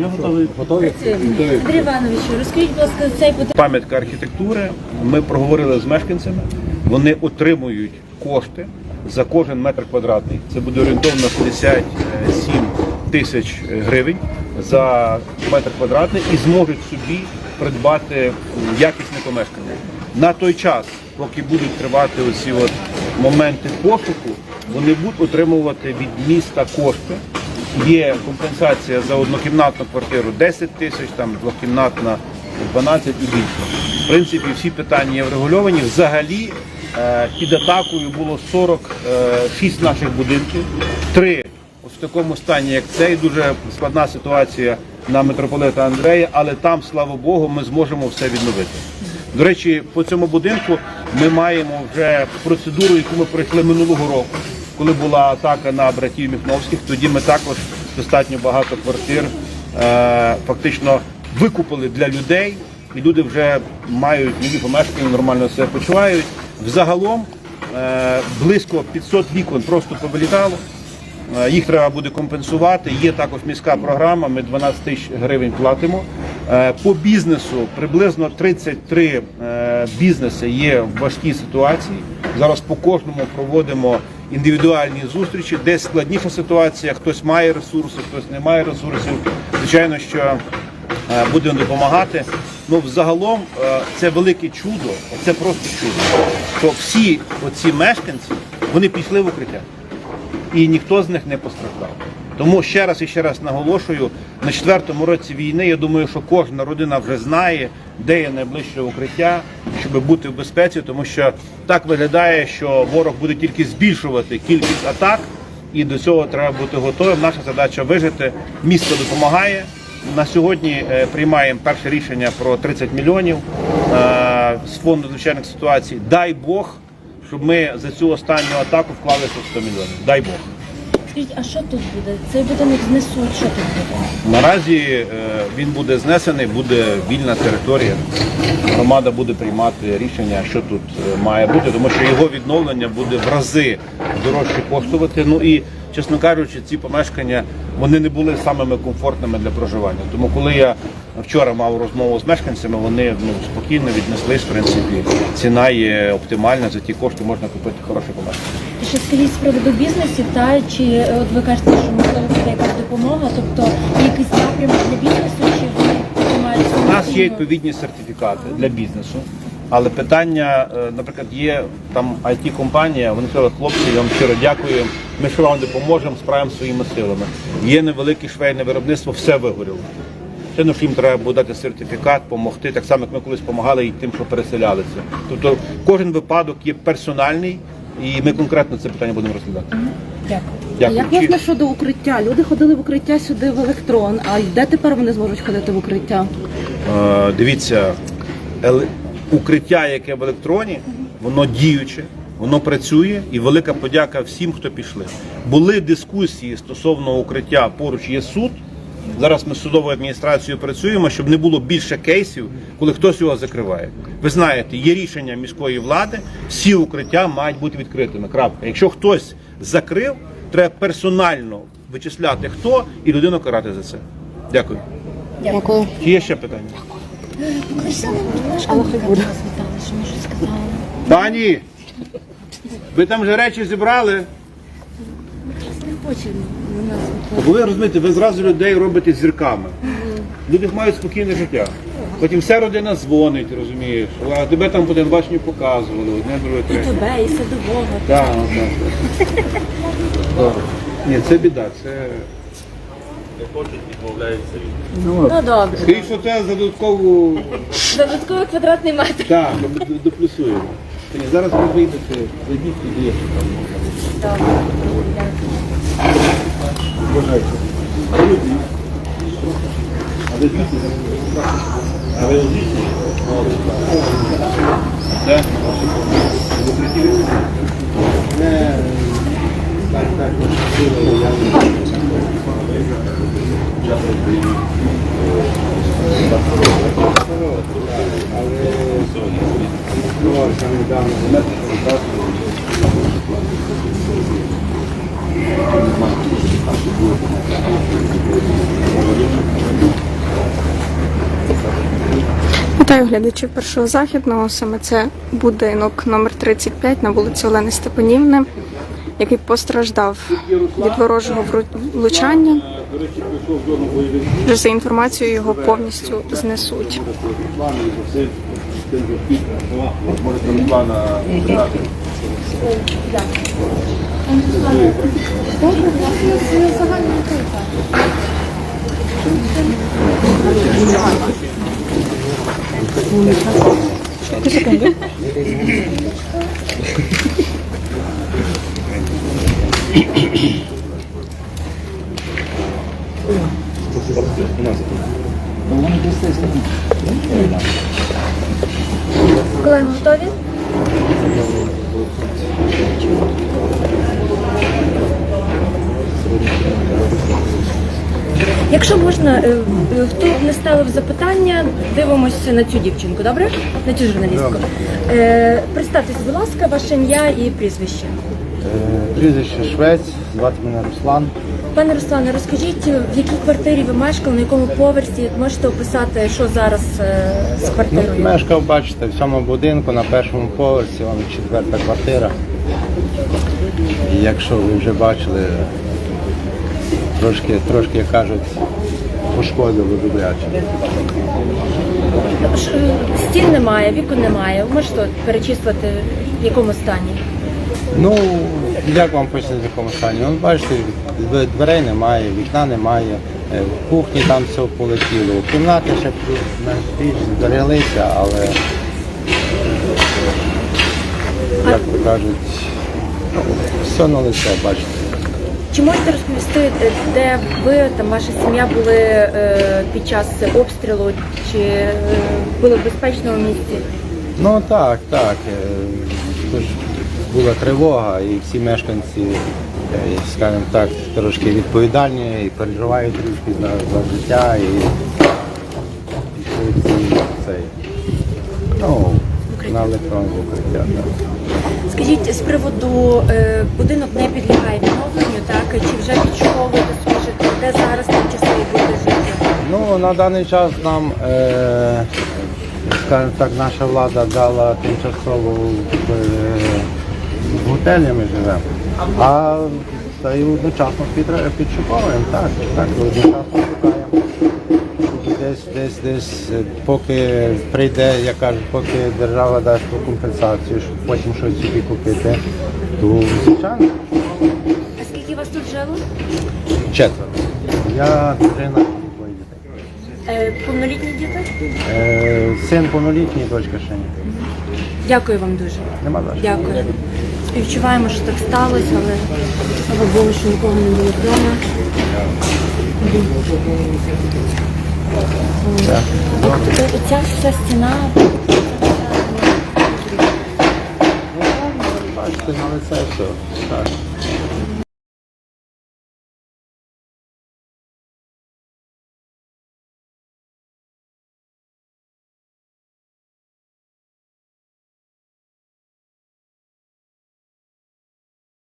Я готовий. Готові? Андрій Іванович, розкажіть, будь ласка, цей будинок. Пам'ятка архітектури. Ми проговорили з мешканцями. Вони отримують кошти за кожен метр квадратний. Це буде орієнтовно 57 тисяч гривень за метр квадратний і зможуть собі придбати якісне помешкання. На той час, поки будуть тривати оці от моменти пошуку, вони будуть отримувати від міста кошти. Є компенсація за однокімнатну квартиру 10 тисяч, там двокімнатна 12 і більше. В принципі, всі питання є врегульовані. Взагалі е, під атакою було 46 наших будинків, три в такому стані, як цей. Дуже складна ситуація на митрополита Андрея, але там, слава Богу, ми зможемо все відновити. До речі, по цьому будинку ми маємо вже процедуру, яку ми пройшли минулого року коли була атака на братів Міхновських, тоді ми також достатньо багато квартир е, фактично викупили для людей, і люди вже мають нові помешкання, нормально себе почувають. Взагалом е, близько 500 вікон просто повилітало. Е, Їх треба буде компенсувати. Є також міська програма. Ми 12 тисяч гривень платимо. Е, По бізнесу приблизно 33 е, бізнеси є в важкій ситуації. Зараз по кожному проводимо індивідуальні зустрічі, десь складніша ситуація, хтось має ресурси, хтось не має ресурсів. Звичайно, що е, будемо допомагати. Ну, взагалом, е, це велике чудо, це просто чудо. Що всі оці мешканці вони пішли в укриття і ніхто з них не постраждав. Тому ще раз і ще раз наголошую, на четвертому році війни я думаю, що кожна родина вже знає, де є найближче укриття, щоб бути в безпеці, тому що так виглядає, що ворог буде тільки збільшувати кількість атак, і до цього треба бути готовим. Наша задача вижити. Місто допомагає. На сьогодні е, приймаємо перше рішення про 30 мільйонів е, з фонду звичайних ситуацій. Дай Бог, щоб ми за цю останню атаку вклали 100 мільйонів. Дай Бог. Скажіть, а що тут буде? Цей будинок знесуть, що тут буде? Наразі е, він буде знесений, буде вільна територія. Громада буде приймати рішення, що тут е, має бути, тому що його відновлення буде в рази дорожче коштувати. Ну і чесно кажучи, ці помешкання вони не були самими комфортними для проживання. Тому коли я вчора мав розмову з мешканцями, вони ну, спокійно віднеслись. В принципі, ціна є оптимальна. За ті кошти можна купити хороше помешкання. Ще скажіть з приводу бізнесів, та чи от ви кажете, що можливо буде якась допомога, тобто якийсь напрямок для бізнесу, чи вони приймають У нас є відповідні сертифікати для бізнесу. Але питання, е, наприклад, є там it компанія вони сказали, хлопці, я вам щиро дякую. Ми ще вам допоможемо, справимо своїми силами. Є невелике швейне виробництво, все вигоріло. Це ну, що їм треба буде дати сертифікат, допомогти, так само, як ми колись допомагали і тим, що переселялися. Тобто кожен випадок є персональний, і ми конкретно це питання будемо розглядати. Дякую. Дякую. Як власне щодо укриття? Люди ходили в укриття сюди в електрон. А де тепер вони зможуть ходити в укриття? Е, Дивіться, еле- укриття, яке в електроні, воно діюче, воно працює, і велика подяка всім, хто пішли. Були дискусії стосовно укриття, поруч є суд. Зараз ми з судовою адміністрацією працюємо, щоб не було більше кейсів, коли хтось його закриває. Ви знаєте, є рішення міської влади, всі укриття мають бути відкритими. Крапка. Якщо хтось закрив, треба персонально вичисляти хто і людину карати за це. Дякую. Дякую. Чи є ще питання? Пані, ви там вже речі зібрали? Хоче нас. Бо ви розумієте, ви зразу людей робите зірками. Люди мають спокійне життя. Потім вся родина дзвонить, розумієш, а тебе там по телебаченню показували, одне, друге, І третє. тебе, і садового. Так, так. Добре. Ні, це біда, це. Не Ну добре. Скажіть, що це за додаткову. Додатковий квадратний метр. Так, до- до- доплюсуємо. Ні, Зараз ви вийдете, зайдіть туди. Добре. Бажайте. А Вітаю глядачів першого західного. Саме це будинок номер 35 на вулиці Олени Степанівни, який постраждав від ворожого влучання. Вже за інформацією його повністю знесуть. Колеги, готові? Якщо можна, е, е, хто не ставив запитання, дивимося на цю дівчинку, добре? На цю журналістку. Е, представтеся, будь ласка, ваше ім'я і прізвище. Е, Прізвище Швець, звати мене Руслан. Пане Руслане, розкажіть, в якій квартирі ви мешкали, на якому поверсі можете описати, що зараз е, з Ну, квартирою? мешкав, бачите, в цьому будинку на першому поверсі, вон четверта квартира. І якщо ви вже бачили, трошки, трошки як кажуть, пошкодили добряче. Стін немає, вікон немає. Можете перечислити, в якому стані? Ну, як вам пояснити, в якому стані? Ну, бачите, дверей немає, вікна немає, е, в кухні там все полетіло. У кімнаті ще піч збереглися, але як то кажуть, все на лице, бачите. Чи можете розповісти, де ви та ваша сім'я були е, під час обстрілу? Чи е, були в безпечному місці? Ну так, так. е, Тож була тривога і всі мешканці, е, скажімо так, трошки відповідальні і переживають трішки за, за життя і, всі цей. Ну, на електронне укриття. Так. Скажіть, з приводу е, будинок не підлягає відновленню, так? Чи вже відшуковуєте своє житло? Де зараз тимчасово будете жити? Ну, на даний час нам, е, скажімо так, наша влада дала тимчасово в, е, в готелі ми живемо. А та й одночасно підшуковуємо, так, так, одночасно шукаємо. Десь, десь, десь, е, поки прийде, як кажуть, поки держава дасть ту компенсацію, щоб потім щось собі купити, то звичайно А скільки вас тут жило? четверо. Я дружина двоє дітей. Е, повнолітні діти? Е, Син повнолітній, дочка ще ні. Дякую вам дуже. Нема за що. Дякую. Співчуваємо, що так сталося, але слава Богу, що нікого не було вдома. Ця вся стіна. Бачите, але це все.